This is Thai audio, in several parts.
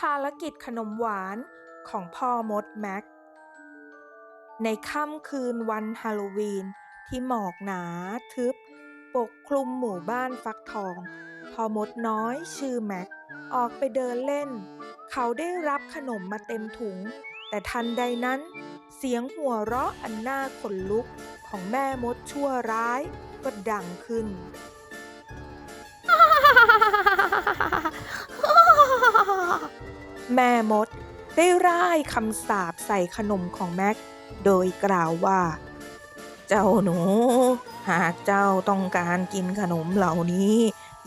ภารกิจขนมหวานของพ่อมดแม็ก ในค่ำคืนวันฮาโลวีนที่หมอกหนาทึบ ปกคลุมหมู่บ้านฟักทอง พ่อมดน้อยชื่อแม็ก ออกไปเดินเล่น เขาได้รับขนมมาเต็มถุง แต่ทันใดนั้น เสียงหัวเราะอันน่าขนลุกของแม่มดชั่วร้ายก็ดังขึ้น แม่มดได้ร่ายคำสาปใส่ขนมของแม็ก โดยกล่าวว่า เจ้าหนู หากเจ้าต้องการกินขนมเหล่านี้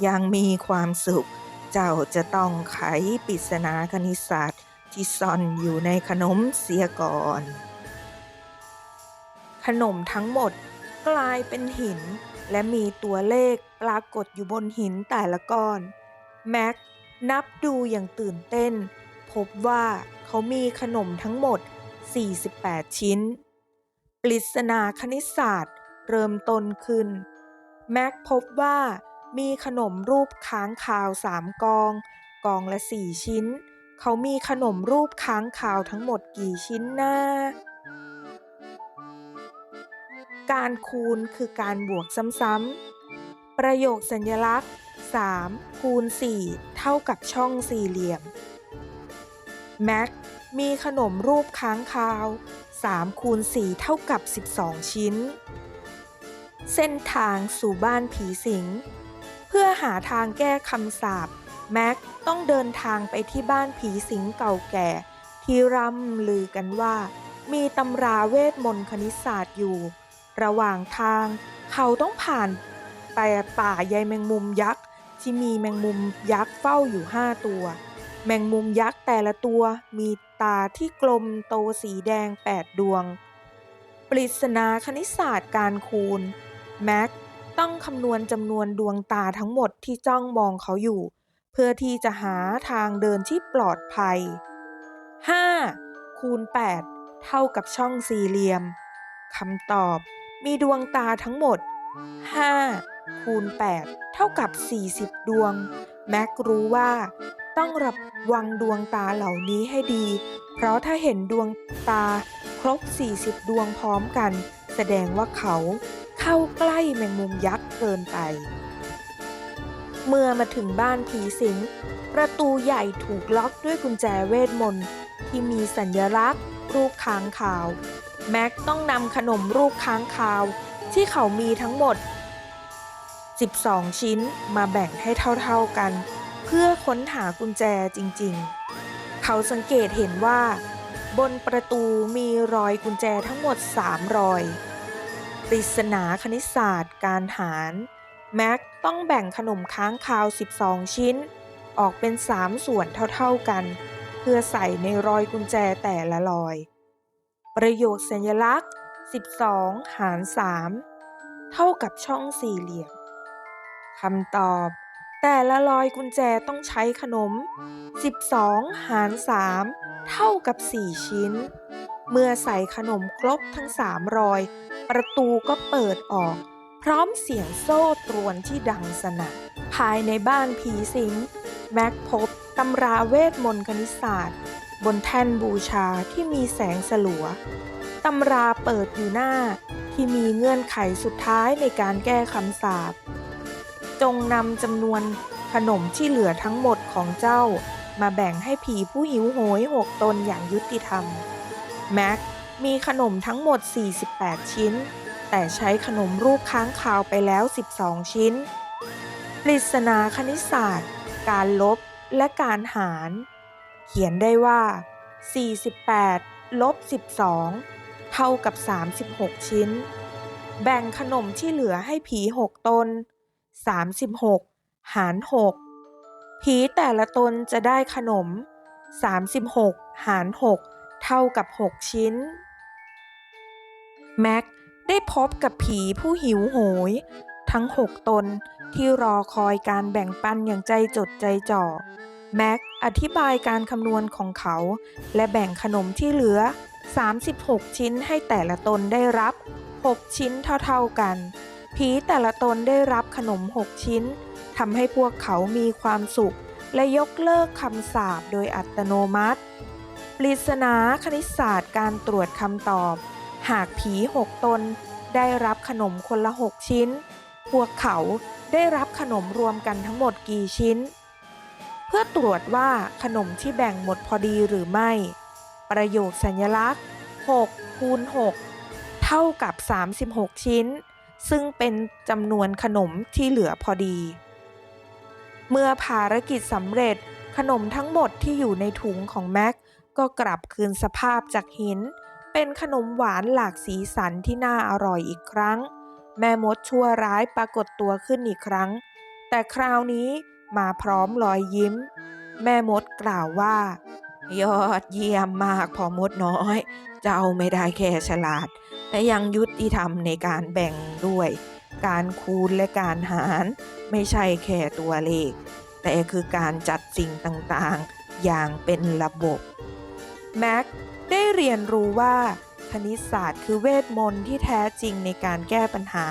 ยังมีความสุข เจ้าจะต้องไขปริศนาคณิตศาสตร์ที่ซ่อนอยู่ในขนมเสียก่อน ขนมทั้งหมดกลายเป็นหิน และมีตัวเลขปรากฏอยู่บนหินแต่ละก้อน แม็ก นับดูอย่างตื่นเต้น พบว่าเขามีขนมทั้งหมด 48 ชิ้น ปริศนาคณิตศาสตร์ เริ่มต้นขึ้น แม็กพบว่ามีขนมรูปค้างคาวสามกอง กองละสี่ชิ้น เขามีขนมรูปค้างคาวทั้งหมดกี่ชิ้นนะการคูณคือการบวกซ้ำๆ ประโยคสัญลักษณ์ 3คูณ4เท่ากับช่องสี่เหลี่ยม แม็กมีขนมรูปค้างคาว3คูณ4เท่ากับ 12 ชิ้น เส้นทางสู่บ้านผีสิง เพื่อหาทางแก้คำสาปแม็กต้องเดินทางไปที่บ้านผีสิงเก่าแก่ ที่ร่ำลือกันว่า มีตำราเวทมนต์คณิตศาสตร์อยู่ ระหว่างทางเขาต้องผ่านแต่ป่าใยแมงมุมยักษ์ ที่มีแมงมุมยักษ์เฝ้าอยู่ห้าตัว แมงมุมยักษ์แต่ละตัวมีตาที่กลมโตสีแดงแปดดวง ปริศนาคณิตศาสตร์การคูณ แม็กต้องคำนวณจำนวนดวงตาทั้งหมดที่จ้องมองเขาอยู่ เพื่อที่จะหาทางเดินที่ปลอดภัย 5. คูณ 8 เท่ากับช่องสี่เหลี่ยมคำตอบมีดวงตาทั้งหมด 5 คูณ 8 เท่ากับ 40 ดวง แม็กรู้ว่า ต้องระวังดวงตาเหล่านี้ให้ดี เพราะถ้าเห็นดวงตาครบ 40 ดวงพร้อมกัน แสดงว่าเขาเข้าใกล้แมงมุมยักษ์เกินไป เมื่อมาถึงบ้านผีสิง ประตูใหญ่ถูกล็อกด้วยกุญแจเวทมนต์ที่มีสัญลักษณ์ รูปค้างคาว แม็กต้องนำขนมรูปค้างคาว ที่เขามีทั้งหมด 12 ชิ้นมาแบ่งให้เท่าๆกัน เพื่อค้นหากุญแจจริงๆ เขาสังเกตเห็นว่า บนประตูมีรอยกุญแจทั้งหมด 3 รอย ปริศนาคณิตศาสตร์การหารแม็กต้องแบ่งขนมค้างคาว 12 ชิ้น ออกเป็น 3 ส่วนเท่าๆกัน เพื่อใส่ในรอยกุญแจแต่ละรอย ประโยคสัญลักษณ์ 12 หาร 3 เท่ากับช่องสี่เหลี่ยม คำตอบ แต่ละรอยกุญแจต้องใช้ขนม 12 หาร 3 เท่ากับ 4 ชิ้น เมื่อใส่ขนมครบทั้ง3รอย ประตูก็เปิดออก พร้อมเสียงโซ่ตรวนที่ดังสนั่นภายในบ้านผีสิง แม็กพบตำราเวทมนต์คณิตศาสตร์ บนแท่นบูชาที่มีแสงสลัวตำราเปิดอยู่หน้าที่มีเงื่อนไขสุดท้ายในการแก้คำสาป จงนำจำนวนขนมที่เหลือทั้งหมดของเจ้า มาแบ่งให้ผีผู้หิวโหยหกตนอย่างยุติธรรม แม็กมีขนมทั้งหมด 48 ชิ้น แต่ใช้ขนมรูปค้างคาวไปแล้ว 12 ชิ้น ปริศนาคณิตศาสตร์ การลบและการหาร เขียนได้ว่า 48 ลบ 12 เท่ากับ 36 ชิ้น แบ่งขนมที่เหลือให้ผีหกตน 36 หาร 6 ผีแต่ละตนจะได้ขนม 36 หาร 6 เท่ากับ 6 ชิ้น แม็กได้พบกับผีผู้หิวโหย ทั้ง 6 ตนที่รอคอยการแบ่งปันอย่างใจจดใจจ่อ แม็กอธิบายการคำนวณของเขา และแบ่งขนมที่เหลือ 36 ชิ้นให้แต่ละตนได้รับ 6 ชิ้นเท่าๆกัน ผีแต่ละตนได้รับขนม6ชิ้นทำให้พวกเขามีความสุข และยกเลิกคำสาปโดยอัตโนมัติ ปริศนาคณิตศาสตร์การตรวจคำตอบ หากผีหกตนได้รับขนมคนละหกชิ้น พวกเขาได้รับขนมรวมกันทั้งหมดกี่ชิ้น เพื่อตรวจว่าขนมที่แบ่งหมดพอดีหรือไม่ ประโยคสัญลักษณ์6คูณ6เท่ากับ 36 ชิ้น ซึ่งเป็นจำนวนขนมที่เหลือพอดี เมื่อภารกิจสำเร็จขนมทั้งหมดที่อยู่ในถุงของแม็กก็กลับคืนสภาพจากหิน เป็นขนมหวานหลากสีสันที่น่าอร่อยอีกครั้ง แม่มดชั่วร้ายปรากฏตัวขึ้นอีกครั้ง แต่คราวนี้มาพร้อมรอยยิ้ม แม่มดกล่าวว่า ยอดเยี่ยมมากพอมดน้อย เจ้าไม่ได้แค่ฉลาด แต่ยังยุติธรรมในการแบ่งด้วย การคูณและการหาร ไม่ใช่แค่ตัวเลข แต่คือการจัดสิ่งต่างๆ อย่างเป็นระบบแม็กได้เรียนรู้ว่าคณิตศาสตร์คือเวทมนต์ที่แท้จริงในการแก้ปัญหา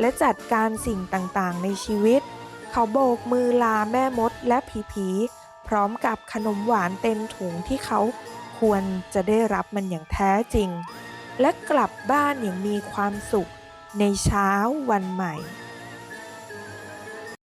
และจัดการสิ่งต่างๆ ในชีวิต เขาโบกมือลาแม่มดและผีๆพร้อมกับขนมหวานเต็มถุงที่เขา ควรจะได้รับมันอย่างแท้จริง และกลับบ้านอย่างมีความสุขในเช้าวันใหม่